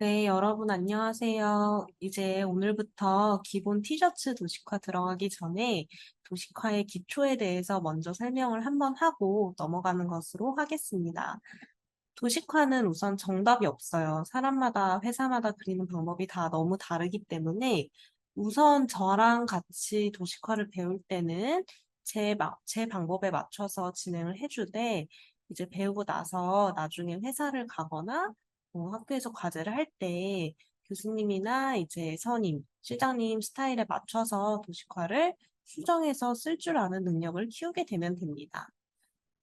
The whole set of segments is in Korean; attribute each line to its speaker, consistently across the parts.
Speaker 1: 네, 여러분 안녕하세요. 이제 오늘부터 기본 티셔츠 도식화 들어가기 전에 도식화의 기초에 대해서 먼저 설명을 한번 하고 넘어가는 것으로 하겠습니다. 도식화는 우선 정답이 없어요. 사람마다, 회사마다 그리는 방법이 다 너무 다르기 때문에 우선 저랑 같이 도식화를 배울 때는 제, 마- 제 방법에 맞춰서 진행을 해주되 이제 배우고 나서 나중에 회사를 가거나 뭐 학교에서 과제를 할 때 교수님이나 이제 선임, 실장님 스타일에 맞춰서 도식화를 수정해서 쓸 줄 아는 능력을 키우게 되면 됩니다.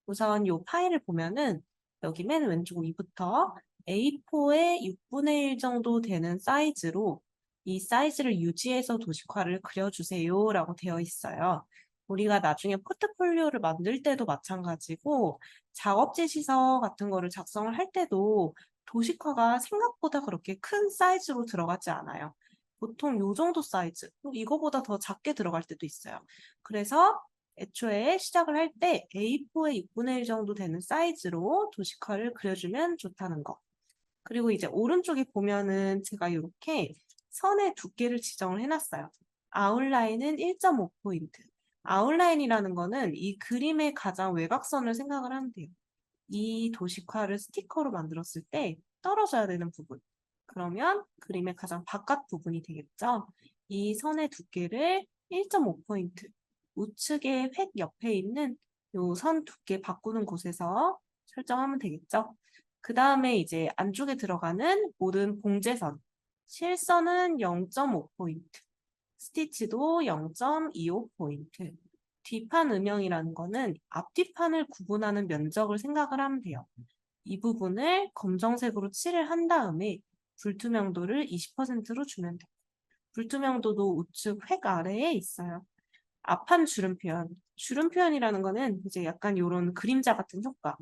Speaker 1: 우선 이 파일을 보면은 여기 맨 왼쪽 위부터 A4의 6분의 1 정도 되는 사이즈로 이 사이즈를 유지해서 도식화를 그려주세요 라고 되어 있어요. 우리가 나중에 포트폴리오를 만들 때도 마찬가지고 작업 지시서 같은 거를 작성을 할 때도 도식화가 생각보다 그렇게 큰 사이즈로 들어가지 않아요. 보통 요 정도 사이즈, 이거보다 더 작게 들어갈 때도 있어요. 그래서 애초에 시작을 할 때 A4의 6분의 1 정도 되는 사이즈로 도식화를 그려주면 좋다는 거. 그리고 이제 오른쪽에 보면은 제가 이렇게 선의 두께를 지정을 해놨어요. 아웃라인은 1.5포인트. 아웃라인이라는 거는 이 그림의 가장 외곽선을 생각을 하면 돼요. 이 도식화를 스티커로 만들었을 때 떨어져야 되는 부분. 그러면 그림의 가장 바깥 부분이 되겠죠. 이 선의 두께를 1.5포인트. 우측의 획 옆에 있는 요 선 두께 바꾸는 곳에서 설정하면 되겠죠. 그 다음에 이제 안쪽에 들어가는 모든 봉제선. 실선은 0.5포인트. 스티치도 0.25포인트. 뒷판 음영이라는 거는 앞뒷판을 구분하는 면적을 생각을 하면 돼요. 이 부분을 검정색으로 칠을 한 다음에 불투명도를 20%로 주면 돼요. 불투명도도 우측 획 아래에 있어요. 앞판 주름 표현. 주름 표현이라는 거는 이제 약간 이런 그림자 같은 효과.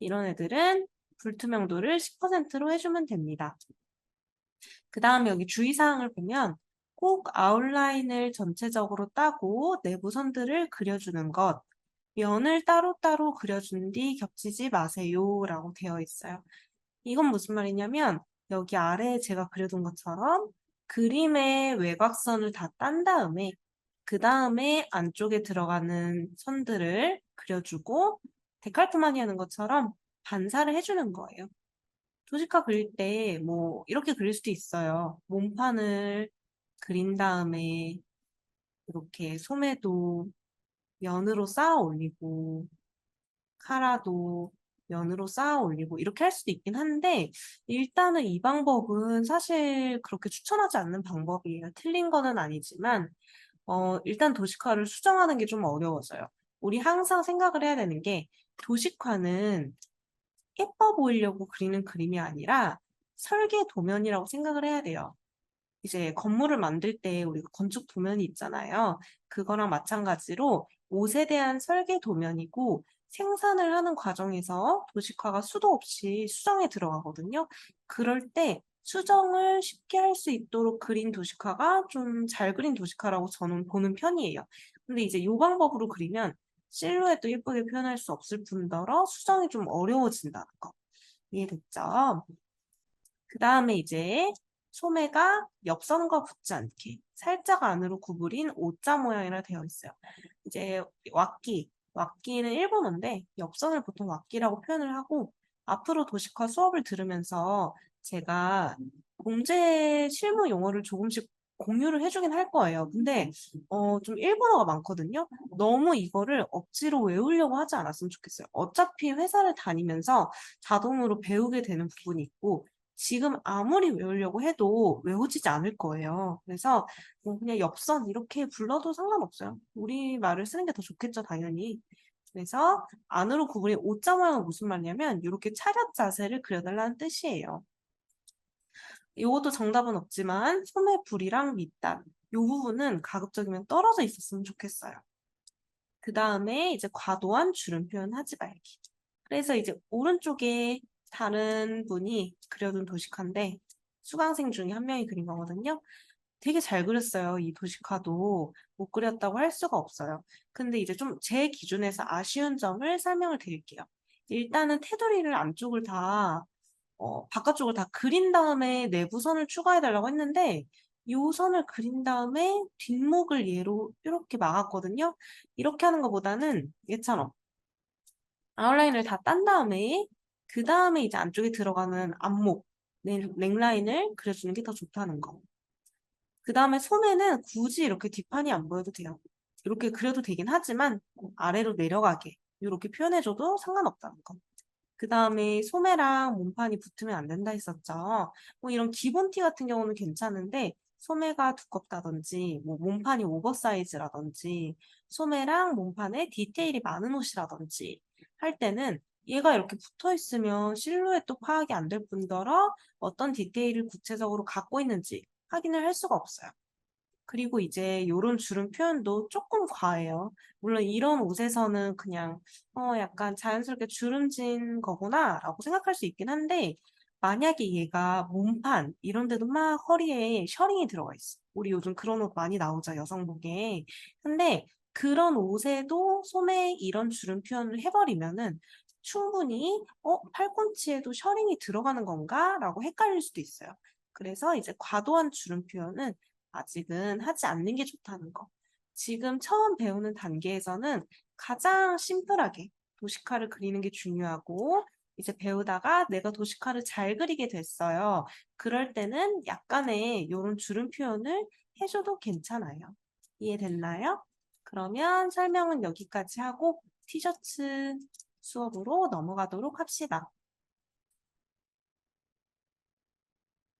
Speaker 1: 이런 애들은 불투명도를 10%로 해주면 됩니다. 그 다음에 여기 주의사항을 보면 꼭 아웃라인을 전체적으로 따고 내부 선들을 그려주는 것. 면을 따로따로 그려준 뒤 겹치지 마세요 라고 되어 있어요. 이건 무슨 말이냐면 여기 아래에 제가 그려둔 것처럼 그림의 외곽선을 다 딴 다음에 그 다음에 안쪽에 들어가는 선들을 그려주고 데칼트만이 하는 것처럼 반사를 해주는 거예요. 도식화 그릴 때 뭐 이렇게 그릴 수도 있어요. 몸판을 그린 다음에 이렇게 소매도 면으로 쌓아 올리고 카라도 면으로 쌓아 올리고 이렇게 할 수도 있긴 한데 일단은 이 방법은 사실 그렇게 추천하지 않는 방법이에요. 틀린 거는 아니지만 어, 일단 도식화를 수정하는 게 좀 어려워져요. 우리 항상 생각을 해야 되는 게 도식화는 예뻐 보이려고 그리는 그림이 아니라 설계 도면이라고 생각을 해야 돼요. 이제 건물을 만들 때 우리가 건축 도면이 있잖아요. 그거랑 마찬가지로 옷에 대한 설계 도면이고 생산을 하는 과정에서 도식화가 수도 없이 수정에 들어가거든요. 그럴 때 수정을 쉽게 할 수 있도록 그린 도식화가 좀 잘 그린 도식화라고 저는 보는 편이에요. 근데 이제 이 방법으로 그리면 실루엣도 예쁘게 표현할 수 없을 뿐더러 수정이 좀 어려워진다는 거. 이해됐죠? 그 다음에 이제 소매가 옆선과 붙지 않게 살짝 안으로 구부린 O자 모양이라 되어 있어요. 이제 왁기, 왁기는 일본어인데 옆선을 보통 왁기라고 표현을 하고 앞으로 도식화 수업을 들으면서 제가 공제 실무 용어를 조금씩 공유를 해주긴 할 거예요. 근데 어, 좀 일본어가 많거든요. 너무 이거를 억지로 외우려고 하지 않았으면 좋겠어요. 어차피 회사를 다니면서 자동으로 배우게 되는 부분이 있고 지금 아무리 외우려고 해도 외워지지 않을 거예요. 그래서 뭐 그냥 엽선 이렇게 불러도 상관없어요. 우리 말을 쓰는 게 더 좋겠죠, 당연히. 그래서 안으로 구부린 오자 모양은 무슨 말이냐면 이렇게 차렷 자세를 그려달라는 뜻이에요. 이것도 정답은 없지만 소매 불이랑 밑단 이 부분은 가급적이면 떨어져 있었으면 좋겠어요. 그 다음에 이제 과도한 주름 표현 하지 말기. 그래서 이제 오른쪽에 다른 분이 그려둔 도식화인데 수강생 중에 한 명이 그린 거거든요. 되게 잘 그렸어요. 이 도식화도 못 그렸다고 할 수가 없어요. 근데 이제 좀 제 기준에서 아쉬운 점을 설명을 드릴게요. 일단은 테두리를 안쪽을 다 어, 바깥쪽을 다 그린 다음에 내부 선을 추가해달라고 했는데 요 선을 그린 다음에 뒷목을 얘로 이렇게 막았거든요. 이렇게 하는 것보다는 얘처럼 아웃라인을 다 딴 다음에 그 다음에 이제 안쪽에 들어가는 앞목, 넥- 넥라인을 그려주는 게 더 좋다는 거. 그 다음에 소매는 굳이 이렇게 뒷판이 안 보여도 돼요. 이렇게 그려도 되긴 하지만 아래로 내려가게 이렇게 표현해줘도 상관없다는 거. 그 다음에 소매랑 몸판이 붙으면 안 된다 했었죠. 뭐 이런 기본 티 같은 경우는 괜찮은데 소매가 두껍다든지 뭐 몸판이 오버사이즈라든지 소매랑 몸판에 디테일이 많은 옷이라든지 할 때는 얘가 이렇게 붙어 있으면 실루엣도 파악이 안 될 뿐더러 어떤 디테일을 구체적으로 갖고 있는지 확인을 할 수가 없어요. 그리고 이제 요런 주름 표현도 조금 과해요. 물론 이런 옷에서는 그냥 어 약간 자연스럽게 주름진 거구나 라고 생각할 수 있긴 한데 만약에 얘가 몸판 이런 데도 막 허리에 셔링이 들어가 있어. 우리 요즘 그런 옷 많이 나오죠, 여성복에. 근데 그런 옷에도 소매에 이런 주름 표현을 해버리면은 충분히 어 팔꿈치에도 셔링이 들어가는 건가? 라고 헷갈릴 수도 있어요. 그래서 이제 과도한 주름 표현은 아직은 하지 않는 게 좋다는 거. 지금 처음 배우는 단계에서는 가장 심플하게 도시카를 그리는 게 중요하고, 이제 배우다가 내가 도시카를 잘 그리게 됐어요. 그럴 때는 약간의 이런 주름 표현을 해줘도 괜찮아요. 이해됐나요? 그러면 설명은 여기까지 하고 티셔츠 수업으로 넘어가도록 합시다.